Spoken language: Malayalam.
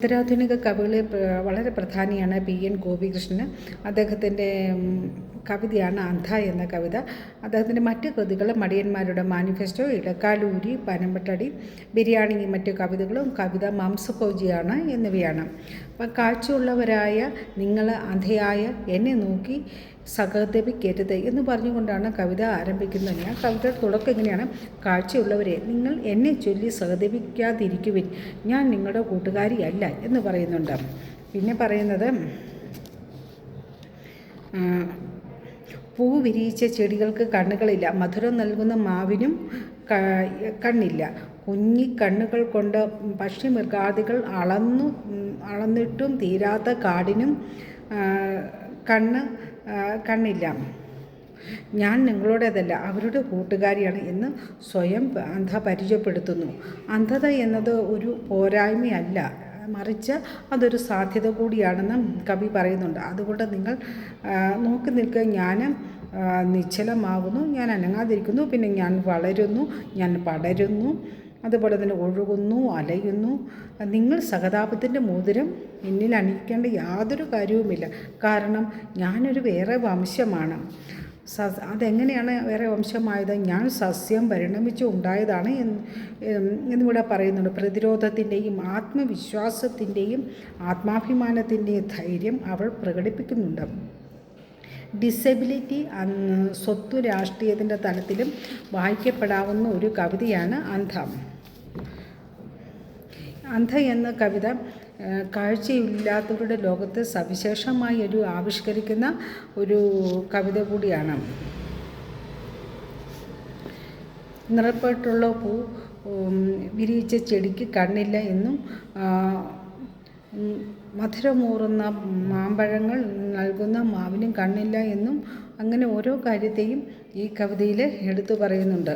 ഉത്തരാധുനിക കവികളിൽ വളരെ പ്രധാനിയാണ് പി എൻ ഗോപികൃഷ്ണന്. അദ്ദേഹത്തിന്റെ കവിതയാണ് അന്ധ എന്ന കവിത. അദ്ദേഹത്തിന്റെ മറ്റ് കൃതികൾ മടിയന്മാരുടെ മാനിഫെസ്റ്റോ ഇടക്കാലൂരി പനമ്പട്ടടി ബിരിയാണി മറ്റു കവിതകളും കവിത മാംസഭോജിയാണ് എന്നിവയാണ്. അപ്പം കാഴ്ചയുള്ളവരായ നിങ്ങൾ അന്ധയായ എന്നെ നോക്കി സഹതപിക്കരുത് എന്ന് പറഞ്ഞുകൊണ്ടാണ് കവിത ആരംഭിക്കുന്നത്. ഞാൻ കവിത തുടക്കം എങ്ങനെയാണ് കാഴ്ചയുള്ളവരെ നിങ്ങൾ എന്നെ ചൊല്ലി സഹതപിക്കാതിരിക്കുവിൻ ഞാൻ നിങ്ങളുടെ കൂട്ടുകാരിയല്ല എന്ന് പറയുന്നുണ്ട്. പിന്നെ പറയുന്നത് പൂ വിരിയിച്ച ചെടികൾക്ക് കണ്ണുകളില്ല. മധുരം നൽകുന്ന മാവിനും കണ്ണില്ല. കുഞ്ഞി കണ്ണുകൾ കൊണ്ട് പക്ഷി മൃഗാദികൾ അളന്നു അളന്നിട്ടും തീരാത്ത കാടിനും കണ്ണ് കണ്ണില്ല. ഞാൻ നിങ്ങളുടേതല്ല അവരുടെ കൂട്ടുകാരിയാണ് എന്ന് സ്വയം അന്ധ പരിചയപ്പെടുത്തുന്നു. അന്ധത എന്നത് ഒരു പോരായ്മയല്ല. മറിച്ച് അതൊരു സാധ്യത കൂടിയാണെന്ന് കവി പറയുന്നുണ്ട്. അതുകൊണ്ട് നിങ്ങൾ നോക്കി നിൽക്കുക. ഞാൻ നിശ്ചലമാകുന്നു ഞാൻ അനങ്ങാതിരിക്കുന്നു. പിന്നെ ഞാൻ വളരുന്നു. ഞാൻ പടരുന്നു. അതുപോലെ തന്നെ ഒഴുകുന്നു അലയുന്നു. നിങ്ങൾ സഹതാപത്തിന്റെ മോതിരം എന്നിൽ അണിയിക്കേണ്ട യാതൊരു കാര്യവുമില്ല. കാരണം ഞാനൊരു വേറെ വംശമാണ്. സ അതെങ്ങനെയാണ് വേറെ വംശമായത്? ഞാൻ സസ്യം പരിണമിച്ച് ഉണ്ടായതാണ് എന്നിവിടെ പറയുന്നുണ്ട്. പ്രതിരോധത്തിന്റെയും ആത്മവിശ്വാസത്തിന്റെയും ആത്മാഭിമാനത്തിന്റെയും ധൈര്യം അവൾ പ്രകടിപ്പിക്കുന്നുണ്ട്. ഡിസബിലിറ്റി സ്വത്വ രാഷ്ട്രീയത്തിന്റെ തലത്തിലും വായിക്കപ്പെടാവുന്ന ഒരു കവിതയാണ് അന്ധ. അന്ധ എന്ന കവിത കാഴ്ചയില്ലാത്തവരുടെ ലോകത്ത് സവിശേഷമായി ഒരു ആവിഷ്കരിക്കുന്ന ഒരു കവിത കൂടിയാണ്. നിറപ്പെട്ടുള്ള പൂ വിരിയിച്ച ചെടിക്ക് കണ്ണില്ല എന്നും മധുരമൂറുന്ന മാമ്പഴങ്ങൾ നൽകുന്ന മാവിനും കണ്ണില്ല എന്നും അങ്ങനെ ഓരോ കാര്യത്തെയും ഈ കവിതയിൽ എടുത്തു പറയുന്നുണ്ട്.